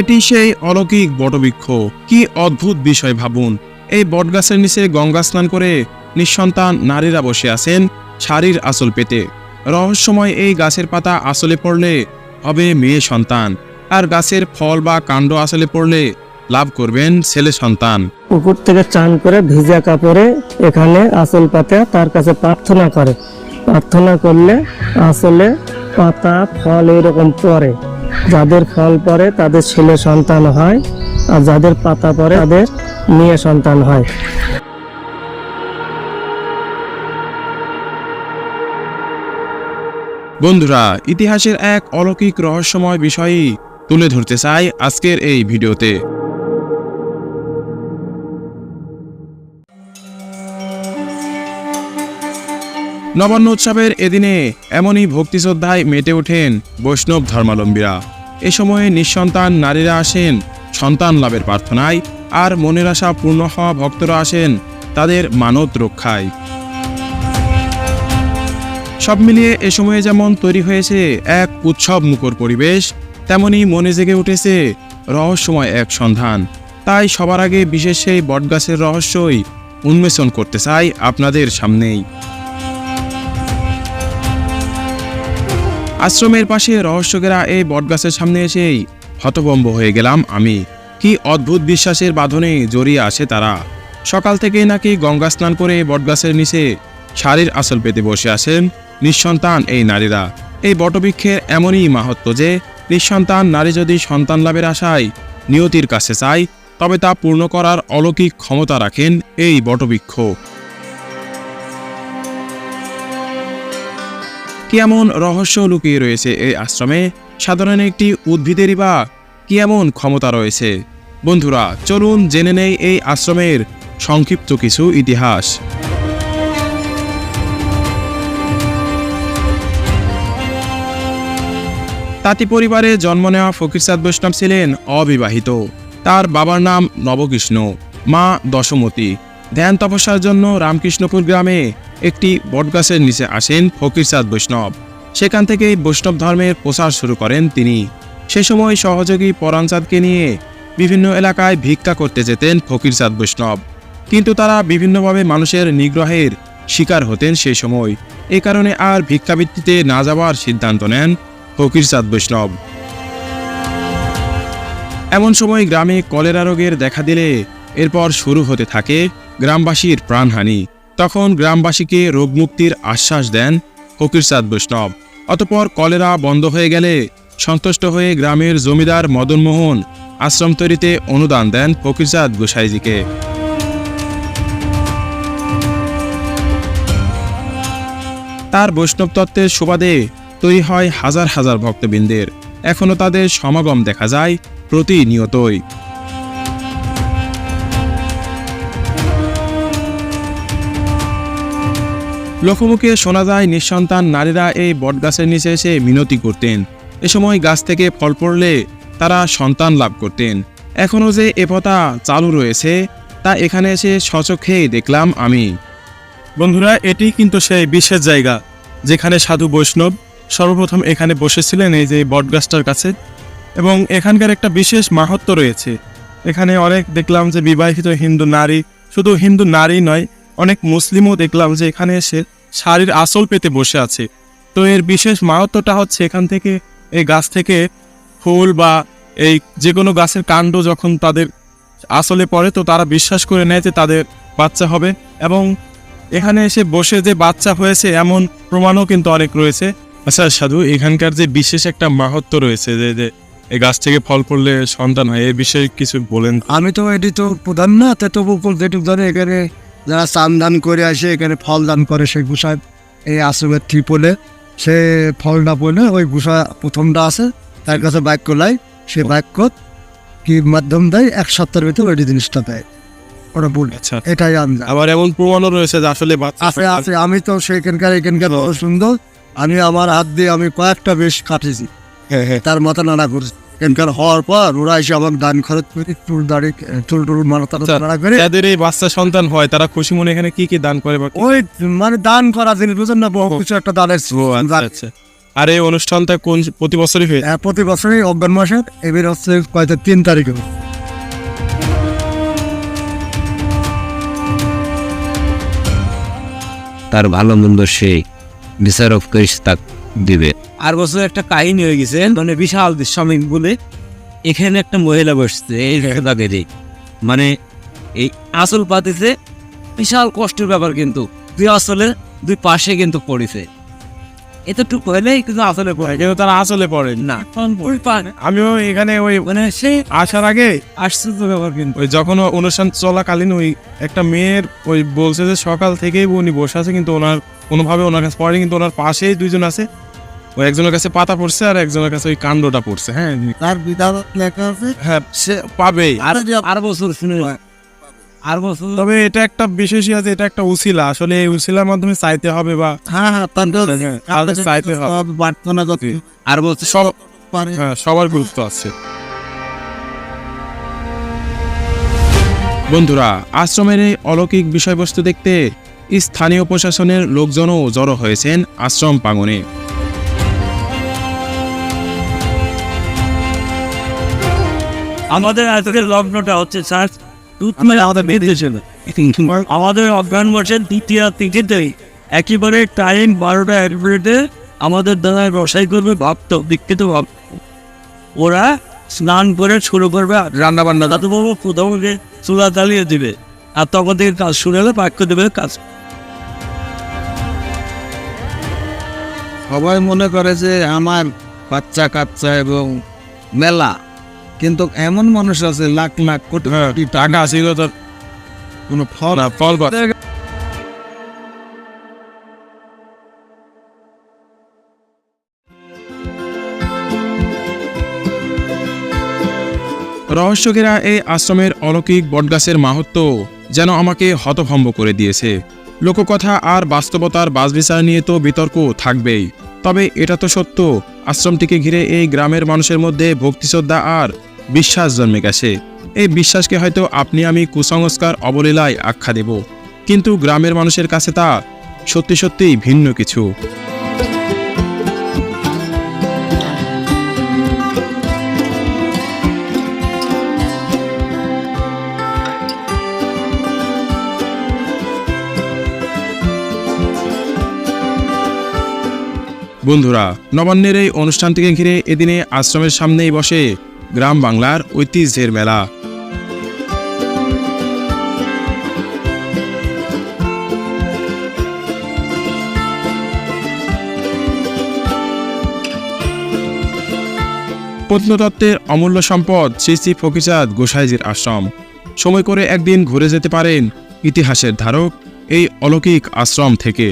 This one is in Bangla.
এটি সেই অলৌকিক বটবৃক্ষ। কি অদ্ভুত বিষয় ভাবুন। এই বটগাছের নিচে গঙ্গা স্নান করে নিঃসন্তান নারীরা বসে আছেন শাড়ির আসল পেতে। রহস্যময় এই গাছের পাতা আসলে পড়লে হবে মেয়ে সন্তান। আর গাছের ফল বা কাণ্ড আসলে পড়লে লাভ করবেন ছেলে সন্তান। পুকুর থেকে চান করে ভিজা কাপড়ে এখানে আসল পাতা তার কাছে প্রার্থনা করে। প্রার্থনা করলে আসলে পাতা, ফল এরকম পড়ে। যাদের ফল পরে তাদের ছেলে সন্তান হয়, আর যাদের পাতা পরে তাদের মেয়ে সন্তান হয়। বন্ধুরা, ইতিহাসের এক অলৌকিক রহস্যময় বিষয়ই তুলে ধরতে চাই আজকের এই ভিডিওতে। নবান্ন উৎসবের এদিনে এমনই ভক্তিশ্রদ্ধায় মেতে ওঠেন বৈষ্ণব ধর্মাবলম্বীরা এ সময়ে নিঃসন্তান নারীরা আসেন, সন্তান লাভের প্রার্থনায়, আর মনের আশা পূর্ণ হওয়া ভক্তরা আসেন তাদের মানত রক্ষায়। সব মিলিয়ে এ সময়ে যেমন তৈরি হয়েছে এক উৎসব মুখর পরিবেশ, তেমনি মনে জেগে উঠেছে রহস্যময় এক সন্ধান। তাই সবার আগে বিশেষ সেই বটগাছের রহস্যই উন্মেষণ করতে চাই আপনাদের সামনেই। আশ্রমের পাশে রহস্যকেরা এই বটগাছের সামনে এসেই হতভম্ব হয়ে গেলাম আমি। কি অদ্ভুত বিশ্বাসের বাঁধনে জড়িয়ে আসে তারা। সকাল থেকেই নাকি গঙ্গা স্নান করে বটগাছের নিচে শাড়ির আসল পেতে বসে আছেন নিঃসন্তান এই নারীরা। এই বটবৃক্ষের এমনই মাহাত্ম যে, নিঃসন্তান নারী যদি সন্তান লাভের আশায় নিয়তির কাছে চায়, তবে তা পূর্ণ করার অলৌকিক ক্ষমতা রাখেন এই বটবৃক্ষ। কি এমন রহস্য লুকিয়ে রয়েছে এই আশ্রমে। সাধারণ একটি উদ্ভিদেরই বা কি এমন ক্ষমতা রয়েছে। বন্ধুরা, চলুন জেনে নেই এই আশ্রমের সংক্ষিপ্ত কিছু ইতিহাস। তাঁতি পরিবারে জন্ম নেওয়া ফকিরসাদ বৈষ্ণব ছিলেন অবিবাহিত। তার বাবার নাম নবকৃষ্ণ, মা দশমতী। ধ্যান তপস্যার জন্য রামকৃষ্ণপুর গ্রামে একটি বটগাছের নিচে আসেন ফকিরচাঁদ বৈষ্ণব। সেখান থেকেই বৈষ্ণব ধর্মের প্রচার শুরু করেন তিনি। সে সময় সহযোগী পরাণচাঁদকে নিয়ে বিভিন্ন এলাকায় ভিক্ষা করতে যেতেন ফকিরচাঁদ বৈষ্ণব। কিন্তু তারা বিভিন্নভাবে মানুষের নিগ্রহের শিকার হতেন সেই সময়। এ কারণে আর ভিক্ষাবৃত্তিতে না যাওয়ার সিদ্ধান্ত নেন ফকিরচাঁদ বৈষ্ণব। এমন সময় গ্রামে কলেরা রোগের দেখা দিলে এরপর শুরু হতে থাকে গ্রামবাসীর প্রাণহানি। তখন গ্রামবাসীকে রোগমুক্তির আশ্বাস দেন ফকিরচাঁদ বৈষ্ণব। অতপর কলেরা বন্ধ হয়ে গেলে সন্তুষ্ট হয়ে গ্রামের জমিদার মদনমোহন আশ্রম তৈরিতে অনুদান দেন ফকিরচাঁদ গোসাইজিকে। তার বৈষ্ণব তত্ত্বের সুবাদে তৈরি হয় হাজার হাজার ভক্তবৃন্দের। এখনও তাদের সমাগম দেখা যায় প্রতিনিয়তই। লোকমুখে শোনা যায়, নিঃসন্তান নারীরা এই বটগাছের নিচে এসে মিনতি করতেন। এ সময় গাছ থেকে ফল পড়লে তারা সন্তান লাভ করতেন। এখনও যে এ প্রথা চালু রয়েছে, তা এখানে এসে সচক্ষেই দেখলাম আমি। বন্ধুরা, এটি কিন্তু সেই বিশেষ জায়গা, যেখানে সাধু বৈষ্ণব সর্বপ্রথম এখানে বসেছিলেন এই যে বটগাছটার কাছে। এবং এখানকার একটা বিশেষ মাহাত্ম রয়েছে। এখানে অনেক দেখলাম যে বিবাহিত হিন্দু নারী, শুধু হিন্দু নারী নয়, অনেক মুসলিমও দেখলাম যে এখানে এসে শাড়ির আসল পেতে বসে আছে। তো এর বিশেষ মাহাত্মটা হচ্ছে এখান থেকে এই গাছ থেকে ফুল বা এই যে কোনো গাছের কাণ্ড যখন তাদের আসলে পড়ে, তো তারা বিশ্বাস করে নেয় যে তাদের বাচ্চা হবে। এবং এখানে এসে বসে যে বাচ্চা হয়েছে, এমন প্রমাণও কিন্তু অনেক রয়েছে। আচ্ছা সাধু, এখানকার যে বিশেষ একটা মাহাত্ম রয়েছে যে যে এই গাছ থেকে ফল পড়লে সন্তান হয় এই বিষয়ে কিছু বলেন আমি তো এটি তো প্রধান না তবু ধরে এখানে যারা চান দান করে আসে এখানে ফল দান করে সেই গুসায় এই আশ্রমের ত্রিপলে সে ফলটা পড়লে ওই গুসা প্রথমটা আছে তার কাছে বাক্য লাই সে বাক্য কি মাধ্যম দেয়? এক সপ্তাহের ভিতরে ওই জিনিসটা দেয়। ওরা বলে আচ্ছা এটাই আমি। আবার এমন প্রমাণও রয়েছে যে আসলে আছে আছে আমি তো সেখানকার এখানকার সুন্দর। আমি আমার হাত দিয়ে আমি কয়েকটা বেশ কাটেছি হ্যাঁ হ্যাঁ। তার মাথা নাড়া করেছি। এখানকার হওয়ার পর ওরা এসে দান খরচ করে চুল দাড়ি চুল টুল আচ্ছা। নাড়া করে। যাদের এই বাচ্চা সন্তান হয় তারা খুশি মনে এখানে কি কি দান করে ওই মানে দান করা জিনিস বুঝেন না বহু কিছু একটা দানের আচ্ছা আচ্ছা। আর এই অনুষ্ঠানটা কোন প্রতি বছরই হয়ে? প্রতি বছরই অজ্ঞান মাসের এবার হচ্ছে তিন তারিখে। তার ভালো মন্দ সে বিচারক তাক দিবে। আর বছর একটা কাহিনী হয়ে গেছে মানে বিশাল সুইমিং বলে এখানে একটা মহিলা বসছে এই দাগেরই মানে এই আসল পাতিতে বিশাল কষ্টের ব্যাপার কিন্তু। দুই আসলে দুই পাশে কিন্তু পড়েছে। এতটুকু হলেই কিন্তু আসলে পড়ে। কিন্তু তারা আসলে পড়েন। না আমিও এখানে ওই মানে সেই আসার আগে আশ্চর্য ব্যাপার কিন্তু। ওই যখন অনুষ্ঠান চলাকালীন ওই একটা মেয়ের ওই বলছে যে সকাল থেকেই উনি বসে আছে কিন্তু ওনার কোনোভাবে ওনার কাছে পড়েনি কিন্তু ওনার পাশেই দুইজন আছে। ওই একজনের কাছে পাতা পড়ছে আর একজনের কাছে ওই কাণ্ডটা পড়ছে হ্যাঁ? তার বিধান লেখা আছে। হ্যাঁ সে পাবেই আর আর বছর শুনে। আর বছর তবে এটা একটা বিশেষই আছে এটা একটা উসিলা। আসলে এই উসিলার মাধ্যমে চাইতে হবে বা হ্যাঁ হ্যাঁ তার চাইতে হবে। প্রার্থনা যত আর বছর সব পারে। হ্যাঁ সবার গুরুত্ব আছে। বন্ধুরা আশ্রমের এই অলৌকিক বিষয়বস্তু দেখতে স্থানীয় প্রশাসনের লোকজনও জড়ো হয়েছেন আশ্রম প্রাঙ্গণে। আমাদের আজকের লগ্নটা হচ্ছে স্যার আমাদের বেঁধে ছিল আমাদের অজ্ঞান বর্ষের দ্বিতীয় তিথিতেই একেবারে টাইম বারোটা এক মিনিটে আমাদের দাদায় রসাই করবে ভক্ত দীক্ষিত ভক্ত ওরা স্নান করে শুরু করবে রান্না বান্না দাদু বাবু প্রথমে চুলা চালিয়ে দিবে আর তখন থেকে কাজ শুরু হলে বাক্য দেবে কাজ। সবাই মনে করে যে আমার বাচ্চা কাচ্চা এবং মেলা। কিন্তু এমন মানুষ আছে লাখ লাখ কোটি হ্যাঁ। টাকা আছে এগুলো তার কোনো ফল না ফল রহস্যকেরা এই আশ্রমের অলৌকিক বটগাছের মাহাত্ম যেন আমাকে হতভম্ব করে দিয়েছে। লোককথা আর বাস্তবতার বাসবিচার নিয়ে তো বিতর্ক থাকবেই। তবে এটা তো সত্য, আশ্রমটিকে ঘিরে এই গ্রামের মানুষের মধ্যে ভক্তিশ্রদ্ধা আর বিশ্বাস জন্মে গেছে। এই বিশ্বাসকে হয়তো আপনি আমি কুসংস্কার অবলীলায় আখ্যা দেব, কিন্তু গ্রামের মানুষের কাছে তা সত্যি সত্যিই ভিন্ন কিছু। বন্ধুরা, নবান্নের এই অনুষ্ঠানটিকে ঘিরে এদিনে আশ্রমের সামনেই বসে গ্রাম বাংলার ঐতিহ্যের মেলা। প্রত্নতত্ত্বের অমূল্য সম্পদ শ্রী শ্রী ফকিরচাঁদ গোসাইজির আশ্রম। সময় করে একদিন ঘুরে যেতে পারেন ইতিহাসের ধারক এই অলৌকিক আশ্রম থেকে।